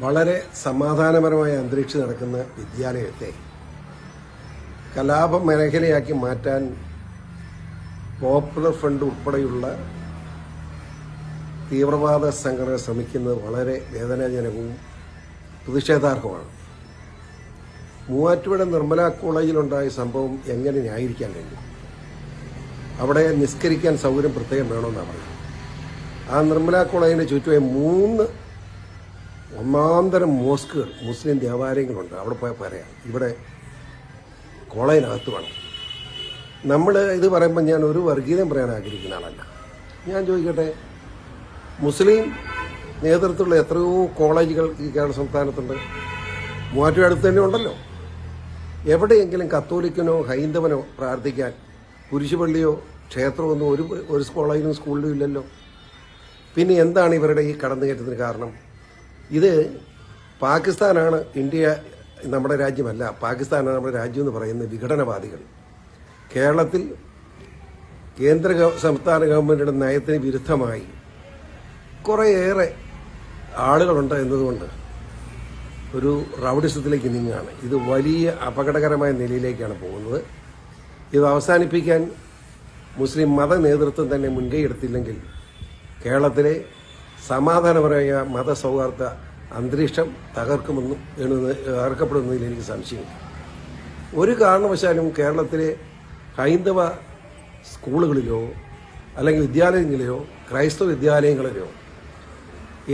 വളരെ സമാധാനപരമായ അന്തരീക്ഷം നടക്കുന്ന വിദ്യാലയത്തെ കലാപ മേഖലയാക്കി മാറ്റാൻ പോപ്പുലർ ഫ്രണ്ട് ഉൾപ്പെടെയുള്ള തീവ്രവാദ സംഘടന ശ്രമിക്കുന്നത് വളരെ വേദനാജനകവും പ്രതിഷേധാർഹവുമാണ്. മൂവാറ്റുപുഴ നിർമ്മല കോളേജിലുണ്ടായ സംഭവം എങ്ങനെ ന്യായീകരിക്കാൻ കഴിയും? അവിടെ നിസ്കരിക്കാൻ സൗകര്യം പ്രത്യേകം വേണമെന്നാണ് പറയുന്നത്. ആ നിർമ്മല കോളേജിന്റെ ചുറ്റുമായി മൂന്ന് ഒന്നാന്തരം മോസ്കുകൾ മുസ്ലിം ദേവാലയങ്ങളുണ്ട്. അവിടെ പോയാൽ പറയാം. ഇവിടെ കോളേജിനകത്ത് വേണം. നമ്മൾ ഇത് പറയുമ്പോൾ ഞാൻ ഒരു വർഗീയതയും പറയാൻ ആഗ്രഹിക്കുന്ന ആളല്ല. ഞാൻ ചോദിക്കട്ടെ മുസ്ലിം നേതൃത്വമുള്ള എത്രയോ കോളേജുകൾ ഈ കേരള സംസ്ഥാനത്തുണ്ട്. മൂവാറ്റുപുഴ അടുത്ത് തന്നെ ഉണ്ടല്ലോ. എവിടെയെങ്കിലും കത്തോലിക്കനോ ഹൈന്ദവനോ പ്രാർത്ഥിക്കാൻ കുരിശുപള്ളിയോ ക്ഷേത്രമൊന്നും ഒരു ഒരു കോളേജിലും സ്കൂളിലും ഇല്ലല്ലോ. പിന്നെ എന്താണ് ഇവരുടെ ഈ കടന്നുകയറ്റത്തിന് കാരണം? ഇത് പാകിസ്ഥാനാണ് ഇന്ത്യ നമ്മുടെ രാജ്യമല്ല. പാകിസ്ഥാനാണ് നമ്മുടെ രാജ്യം എന്ന് പറയുന്ന വിഘടനവാദികൾ. കേരളത്തിൽ കേന്ദ്ര സംസ്ഥാന ഗവൺമെന്റിന്റെ നയത്തിന് വിരുദ്ധമായി കുറേയേറെ ആളുകളുണ്ട് എന്നതുകൊണ്ട് ഒരു റൗഡിസത്തിലേക്ക് നീങ്ങുകയാണ്. ഇത് വലിയ അപകടകരമായ നിലയിലേക്കാണ് പോകുന്നത്. ഇത് അവസാനിപ്പിക്കാൻ മുസ്ലിം മത നേതൃത്വം തന്നെ മുൻകൈ എടുത്തില്ലെങ്കിൽ കേരളത്തിലെ സമാധാനപരമായ മതസൗഹാർദ്ദ അന്തരീക്ഷം തകർക്കുമെന്നും തകർക്കപ്പെടുന്നതിൽ എനിക്ക് സംശയമില്ല ഒരു കാരണവശാലും കേരളത്തിലെ ഹൈന്ദവ സ്കൂളുകളിലോ അല്ലെങ്കിൽ വിദ്യാലയങ്ങളിലോ ക്രൈസ്തവ വിദ്യാലയങ്ങളിലോ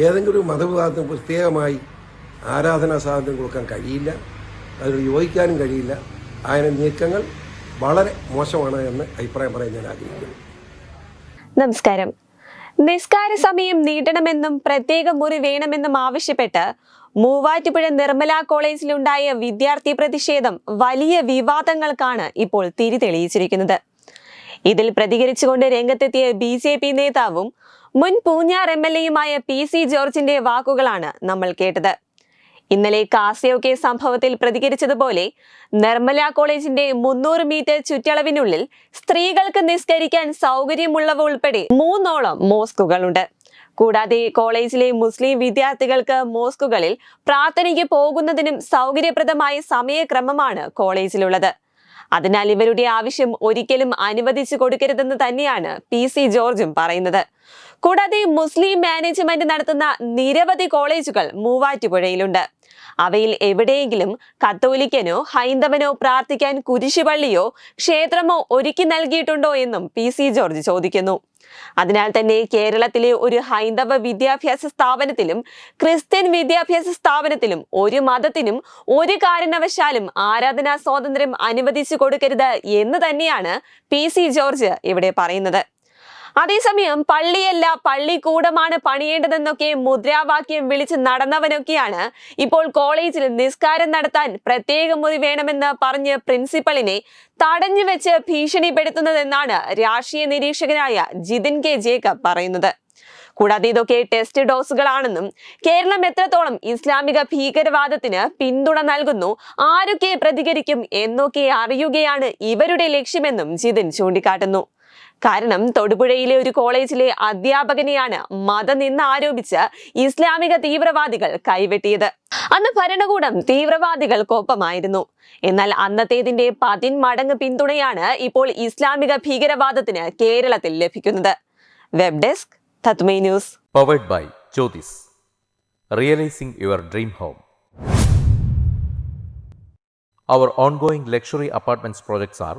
ഏതെങ്കിലും ഒരു മതവിഭാഗത്തിന് പ്രത്യേകമായി ആരാധനാ സ്വാതന്ത്ര്യം കൊടുക്കാൻ കഴിയില്ല അതിനോട് യോജിക്കാനും കഴിയില്ല അതിന് നീക്കങ്ങൾ വളരെ മോശമാണ് എന്ന് അഭിപ്രായം പറയാൻ ഞാൻ ആഗ്രഹിക്കുന്നു. നമസ്കാരം. നിസ്കാര സമയം നീട്ടണമെന്നും പ്രത്യേക മുറി വേണമെന്നും ആവശ്യപ്പെട്ട് മൂവാറ്റുപുഴ നിർമ്മല കോളേജിലുണ്ടായ വിദ്യാർത്ഥി പ്രതിഷേധം വലിയ വിവാദങ്ങൾക്കാണ് ഇപ്പോൾ തിരിതെളിയിച്ചിരിക്കുന്നത്. ഇതിൽ പ്രതികരിച്ചുകൊണ്ട് രംഗത്തെത്തിയ ബി ജെ പി നേതാവും മുൻ പൂഞ്ഞാർ എം എൽ എയുമായ പി സി ജോർജിന്റെ വാക്കുകളാണ് നമ്മൾ കേട്ടത്. ഇന്നലെ കാസിയോക്കെ സംഭവത്തിൽ പ്രതികരിച്ചതുപോലെ നിർമ്മല കോളേജിന്റെ മുന്നൂറ് മീറ്റർ ചുറ്റളവിനുള്ളിൽ സ്ത്രീകൾക്ക് നിസ്കരിക്കാൻ സൗകര്യമുള്ളവ ഉൾപ്പെടെ മൂന്നോളം മോസ്കുകളുണ്ട്. കൂടാതെ കോളേജിലെ മുസ്ലിം വിദ്യാർത്ഥികൾക്ക് മോസ്കുകളിൽ പ്രാർത്ഥനയ്ക്ക് പോകുന്നതിനും സൗകര്യപ്രദമായ സമയക്രമമാണ് കോളേജിലുള്ളത്. അതിനാൽ ഇവരുടെ ആവശ്യം ഒരിക്കലും അനുവദിച്ചു കൊടുക്കരുതെന്ന് തന്നെയാണ് പി സി ജോർജും പറയുന്നത്. കൂടാതെ മുസ്ലിം മാനേജ്മെന്റ് നടത്തുന്ന നിരവധി കോളേജുകൾ മൂവാറ്റുപുഴയിലുണ്ട്. അവയിൽ എവിടെയെങ്കിലും കത്തോലിക്കനോ ഹൈന്ദവനോ പ്രാർത്ഥിക്കാൻ കുരിശുപള്ളിയോ ക്ഷേത്രമോ ഒരുക്കി നൽകിയിട്ടുണ്ടോ എന്നും പി സി ജോർജ് ചോദിക്കുന്നു. അതിനാൽ തന്നെ കേരളത്തിലെ ഒരു ഹൈന്ദവ വിദ്യാഭ്യാസ സ്ഥാപനത്തിലും ക്രിസ്ത്യൻ വിദ്യാഭ്യാസ സ്ഥാപനത്തിലും ഒരു മതത്തിനും ഒരു കാരണവശാലും ആരാധനാ സ്വാതന്ത്ര്യം അനുവദിച്ചു കൊടുക്കരുത് എന്ന് തന്നെയാണ് പി സി ജോർജ് ഇവിടെ പറയുന്നത്. അതേസമയം പള്ളിയല്ല പള്ളിക്കൂടമാണ് പണിയേണ്ടതെന്നൊക്കെ മുദ്രാവാക്യം വിളിച്ച് നടന്നവനൊക്കെയാണ് ഇപ്പോൾ കോളേജിൽ നിസ്കാരം നടത്താൻ പ്രത്യേക മുറി വേണമെന്ന് പറഞ്ഞ് പ്രിൻസിപ്പളിനെ തടഞ്ഞു വെച്ച് ഭീഷണിപ്പെടുത്തുന്നതെന്നാണ് രാഷ്ട്രീയ നിരീക്ഷകനായ ജിതിൻ കെ ജേക്കബ് പറയുന്നത്. കൂടാതെ ഇതൊക്കെ ടെസ്റ്റ് ഡോസുകളാണെന്നും കേരളം എത്രത്തോളം ഇസ്ലാമിക ഭീകരവാദത്തിന് പിന്തുണ നൽകുന്നു ആരൊക്കെ പ്രതികരിക്കും എന്നൊക്കെ അറിയുകയാണ് ഇവരുടെ ലക്ഷ്യമെന്നും ജിതിൻ ചൂണ്ടിക്കാട്ടുന്നു. കാരണം തൊടുപുഴയിലെ ഒരു കോളേജിലെ അധ്യാപകനെയാണ് മതനിന്ന് ആരോപിച്ച് ഇസ്ലാമിക തീവ്രവാദികൾ കൈവെട്ടിയത് അന്ന് ഭരണകൂടം തീവ്രവാദികൾക്കൊപ്പമായിരുന്നു എന്നാൽ അന്നത്തേതിന്റെ പതിന്മടങ്ങ് പിന്തുണയാണ് ഇപ്പോൾ ഇസ്ലാമിക ഭീകരവാദത്തിന് കേരളത്തിൽ ലഭിക്കുന്നത് web desk news powered by Jyotis. Realising your dream home. Our ongoing luxury apartments projects are